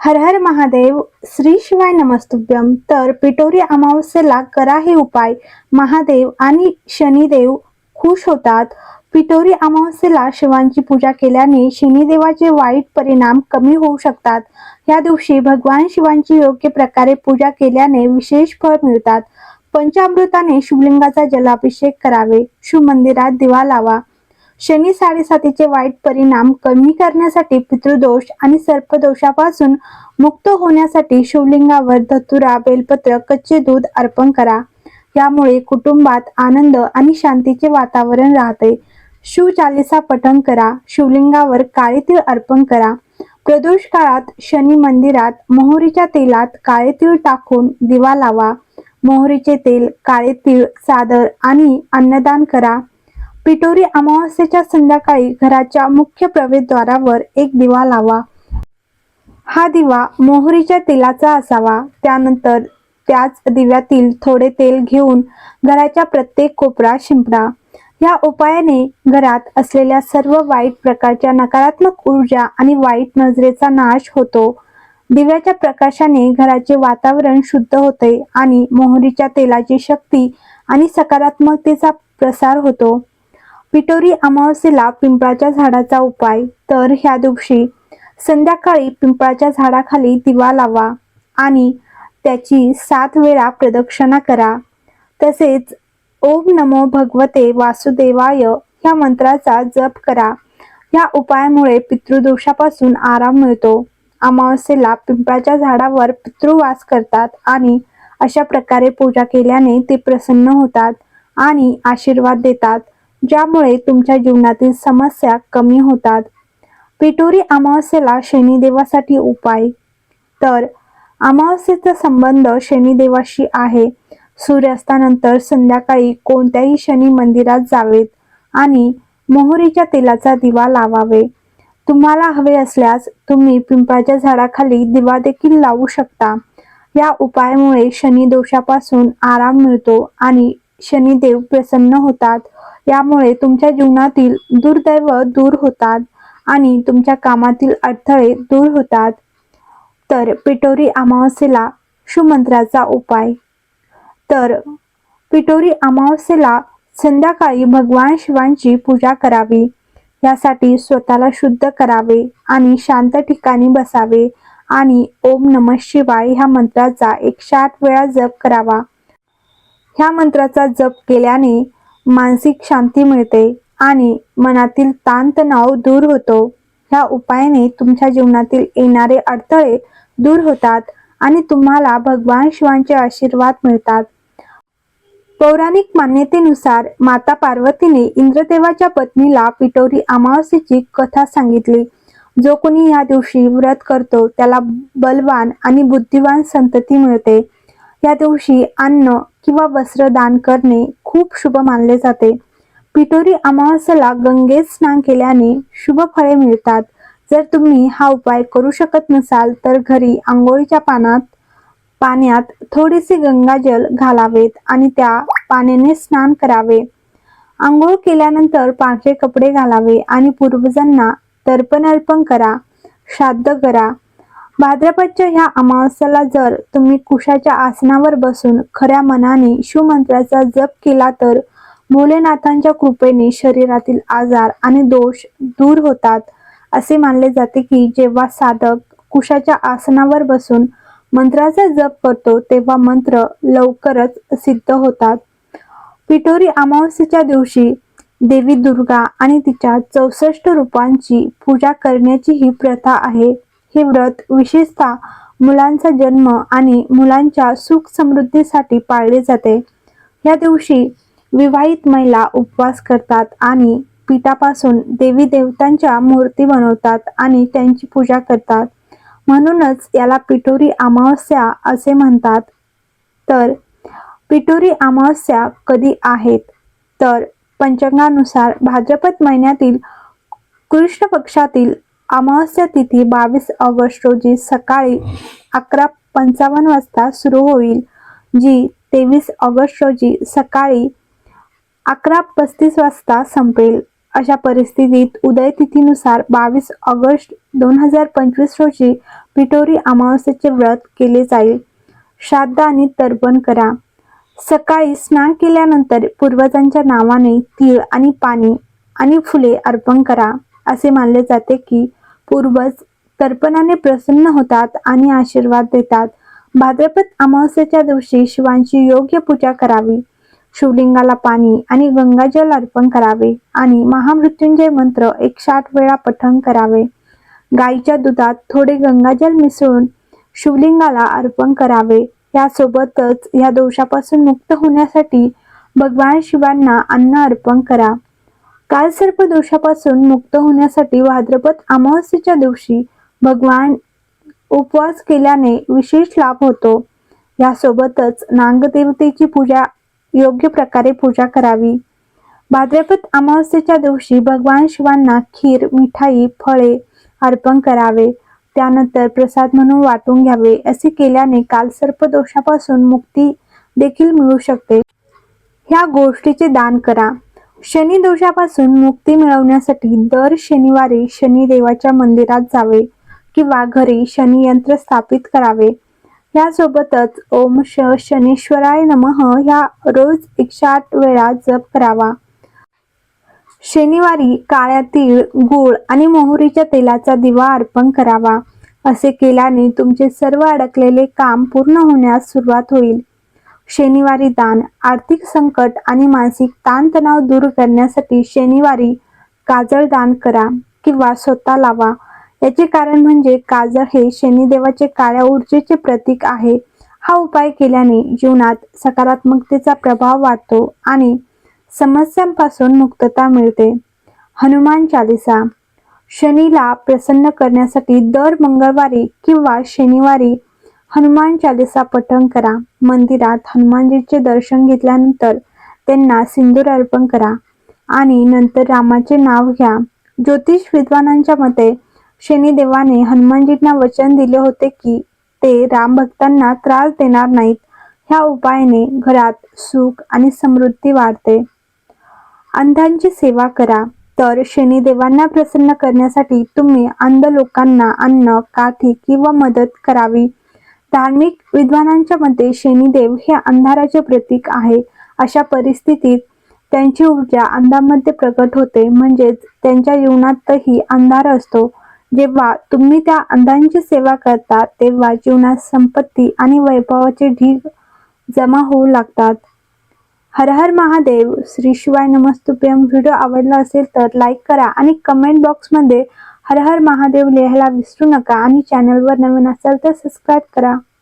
हर हर महादेव श्री शिवाय नमस्तुभ्यम तर पिटोरी अमावस्येला करा हे उपाय. महादेव आणि शनिदेव खुश होतात. पिटोरी अमावस्येला शिवांची पूजा केल्याने शनिदेवाचे वाईट परिणाम कमी होऊ शकतात. या दिवशी भगवान शिवांची योग्य प्रकारे पूजा केल्याने विशेष फळ मिळतात. पंचामृताने शिवलिंगाचा जलाभिषेक करावे. शिवमंदिरात दिवा लावा. शनी साडेसातीचे वाईट परिणाम कमी करण्यासाठी पितृदोष आणि सर्पदोषापासून मुक्त होण्यासाठी शिवलिंगावर धतुरा बेलपत्र कच्चे दूध अर्पण करा. यामुळे कुटुंबात आनंद आणि शांतीचे वातावरण राहते. शिवचालिसा पठण करा. शिवलिंगावर काळे तीळ अर्पण करा. प्रदोष काळात शनी मंदिरात मोहरीच्या तेलात काळे तीळ टाकून दिवा लावा. मोहरीचे तेल काळे तीळ सादर आणि अन्नदान करा. पिटोरी अमावस्येच्या संध्याकाळी घराच्या मुख्य प्रवेशद्वारावर एक दिवा लावा. हा दिवा मोहरीच्या तेलाचा असावा. त्यानंतर त्याच दिव्यातील थोडे तेल घेऊन घराच्या प्रत्येक कोपरा शिंपडा. या उपायाने घरात असलेल्या सर्व वाईट प्रकारच्या नकारात्मक ऊर्जा आणि वाईट नजरेचा नाश होतो. दिव्याच्या प्रकाशाने घराचे वातावरण शुद्ध होते आणि मोहरीच्या तेलाची शक्ती आणि सकारात्मकतेचा प्रसार होतो. पिटोरी अमावस्येला पिंपळाच्या झाडाचा उपाय. तर ह्या दिवशी संध्याकाळी पिंपळाच्या झाडाखाली दिवा लावा आणि त्याची सात वेळा प्रदक्षिणा करा. तसेच ओम नमो भगवते वासुदेवाय ह्या मंत्राचा जप करा. या उपायामुळे पितृदोषापासून आराम मिळतो. अमावस्येला पिंपळाच्या झाडावर पितृवास करतात आणि अशा प्रकारे पूजा केल्याने ते प्रसन्न होतात आणि आशीर्वाद देतात. ज्यामुळे तुमच्या जीवनातील समस्या कमी होतात. पिटोरी अमावस्येला शनिदेवासाठी उपाय. तर अमावस्येचा संबंध शनिदेवाशी आहे. सूर्यास्तानंतर संध्याकाळी कोणत्याही शनी मंदिरात जावेत आणि मोहरीच्या तेलाचा दिवा लावावे. तुम्हाला हवे असल्यास तुम्ही पिंपळाच्या झाडाखाली दिवा देखील लावू शकता. या उपायामुळे शनी दोषापासून आराम मिळतो आणि शनिदेव प्रसन्न होतात. यामुळे तुमच्या जीवनातील दुर्दैव दूर होतात आणि तुमच्या कामातील अडथळे दूर होतात. तर पिटोरी अमावस्येला शुमंत्राचा उपाय. तर पिटोरी अमावस्येला संध्याकाळी भगवान शिवांची पूजा करावी. यासाठी स्वतःला शुद्ध करावे आणि शांत ठिकाणी बसावे आणि ओम नम शिवाय ह्या मंत्राचा एकशे आठ वेळा जप करावा. ह्या मंत्राचा जप केल्याने मानसिक शांती मिळते आणि मनातील ताणतणाव दूर होतो. ह्या उपायाने तुमच्या जीवनातील येणारे अडथळे दूर होतात आणि तुम्हाला भगवान शिवांचे आशीर्वाद मिळतात. पौराणिक मान्यतेनुसार माता पार्वतीने इंद्रदेवाच्या पत्नीला पिटोरी अमावस्येची कथा सांगितली. जो कोणी या दिवशी व्रत करतो त्याला बलवान आणि बुद्धिवान संतती मिळते. या दिवशी अन्न किंवा वस्त्र दान करणे खूप शुभ मानले जाते. पिटोरी अमावस्येला गंगेत स्नान केल्याने शुभ फळे मिळतात. जर तुम्ही हा उपाय करू शकत नसाल तर घरी आंघोळीच्या पानात पाण्यात थोडेसे गंगाजल घालावेत आणि त्या पाण्याने स्नान करावे. आंघोळ केल्यानंतर पांढरे कपडे घालावे आणि पूर्वजांना तर्पण अर्पण करा. श्राद्ध करा. भाद्रपदच्या ह्या अमावस्याला जर तुम्ही कुशाच्या आसनावर बसून खऱ्या मनाने शिवमंत्राचा जप केला तर भोलेनाथांच्या कृपेने शरीरातील आजार आणि दोष दूर होतात असे मानले जाते की जेव्हा साधक कुशाच्या आसनावर बसून मंत्राचा जप करतो तेव्हा मंत्र लवकरच सिद्ध होतात. पिटोरी अमावस्येच्या दिवशी देवी दुर्गा आणि तिच्या चौसष्ट रूपांची पूजा करण्याची ही प्रथा आहे. हे व्रत विशेषतः मुलांचा जन्म आणि मुलांच्या सुख समृद्धीसाठी पाळले जाते. या दिवशी विवाहित महिला उपवास करतात आणि पिठापासून देवी देवतांच्या मूर्ती बनवतात आणि त्यांची पूजा करतात. म्हणूनच याला पिटोरी अमावस्या असे म्हणतात. तर पिटोरी अमावस्या कधी आहेत? तर पंचांगानुसार भाद्रपद महिन्यातील कृष्ण पक्षातील अमावस्या तिथी बावीस ऑगस्ट रोजी सकाळी अकरा पंचावन्न वाजता सुरू होईल जी तेवीस ऑगस्ट रोजी सकाळी अकरा पस्तीस वाजता संपेल. अशा परिस्थितीत उदय तिथीनुसार बावीस ऑगस्ट दोन हजार पंचवीस रोजी पिठोरी अमावस्येचे व्रत केले जाईल. श्राद्ध आणि तर्पण करा. सकाळी स्नान केल्यानंतर पूर्वजांच्या नावाने तीळ आणि पाणी आणि फुले अर्पण करा असे मानले जाते की पूर्वज तर्पणाने प्रसन्न होतात आणि आशीर्वाद देतात. भाद्रपद अमावस्येच्या दिवशी शिवांची योग्य पूजा करावी. शिवलिंगाला पाणी आणि गंगाजल अर्पण करावे आणि महामृत्युंजय मंत्र एकशे आठ वेळा पठण करावे. गाईच्या दुधात थोडे गंगाजल मिसळून शिवलिंगाला अर्पण करावे. यासोबतच या दोषापासून मुक्त होण्यासाठी भगवान शिवांना अन्न अर्पण करा. कालसर्प दोषापासून मुक्त होण्यासाठी भाद्रपद अमावस्येच्या दिवशी भगवान उपवास केल्याने विशेष लाभ होतो. यासोबतच नागदेवतेची पूजा योग्य प्रकारे पूजा करावी. भाद्रपद अमावस्येच्या दिवशी भगवान शिवांना खीर मिठाई फळे अर्पण करावे. त्यानंतर प्रसाद म्हणून वाटून घ्यावे असे केल्याने कालसर्प दोषापासून मुक्ती देखील मिळू शकते. ह्या गोष्टीचे दान करा. शनी दोषापासून मुक्ती मिळवण्यासाठी दर शनिवारी शनिदेवाच्या मंदिरात जावे किंवा घरी शनी यंत्र स्थापित करावे. यासोबतच ओम श शनीश्वराय नमः ह्या रोज एकशे आठ वेळा जप करावा. शनिवारी काळ्या तीळ गूळ आणि मोहरीच्या तेलाचा दिवा अर्पण करावा. असे केल्याने तुमचे सर्व अडकलेले काम पूर्ण होण्यास सुरुवात होईल. शनिवारी दान आर्थिक संकट आणि मानसिक ताणतणाव दूर करण्यासाठी शनिवारी काजळ दान करा किंवा स्वतः लावा. याचे कारण म्हणजे काजळ हे शनिदेवाचे काळ्या ऊर्जेचे प्रतीक आहे. हा उपाय केल्याने जीवनात सकारात्मकतेचा प्रभाव वाढतो आणि समस्यांपासून मुक्तता मिळते. हनुमान चालिसा शनीला प्रसन्न करण्यासाठी दर मंगळवारी किंवा शनिवारी हनुमान चालिसा पठण करा. मंदिरात हनुमानजीचे दर्शन घेतल्यानंतर त्यांना सिंदूर अर्पण करा. आणि नंतर रामाचे नाव घ्या. ज्योतिष विद्वानांच्या मते शनिदेवाने हनुमानजींना वचन दिले होते की ते राम भक्तांना त्रास देणार नाहीत. ह्या उपायाने घरात सुख आणि समृद्धी वाढते. अंधांची सेवा करा. तर शनिदेवांना प्रसन्न करण्यासाठी तुम्ही अंध लोकांना अन्न काठी किंवा मदत करावी. धार्मिक विद्वानांच्या मते शनिदेव हे अंधाराचे प्रतीक आहे. अशा परिस्थितीत त्यांची ऊर्जा अंधामध्ये प्रकट होते. म्हणजेच त्यांच्या जीवनातही अंधार असतो. जेव्हा तुम्ही त्या अंधांची सेवा करता तेव्हा जीवनात संपत्ती आणि वैभवाचे ढीग जमा होऊ लागतात. हर हर महादेव. श्री शिवाय नमस्तुभ्यम व्हिडिओ आवडला असेल तर लाईक करा आणि कमेंट बॉक्समध्ये हर हर महादेव लिहायला विसरू नका. आणि चॅनलवर नवीन असाल तर सबस्क्राईब करा.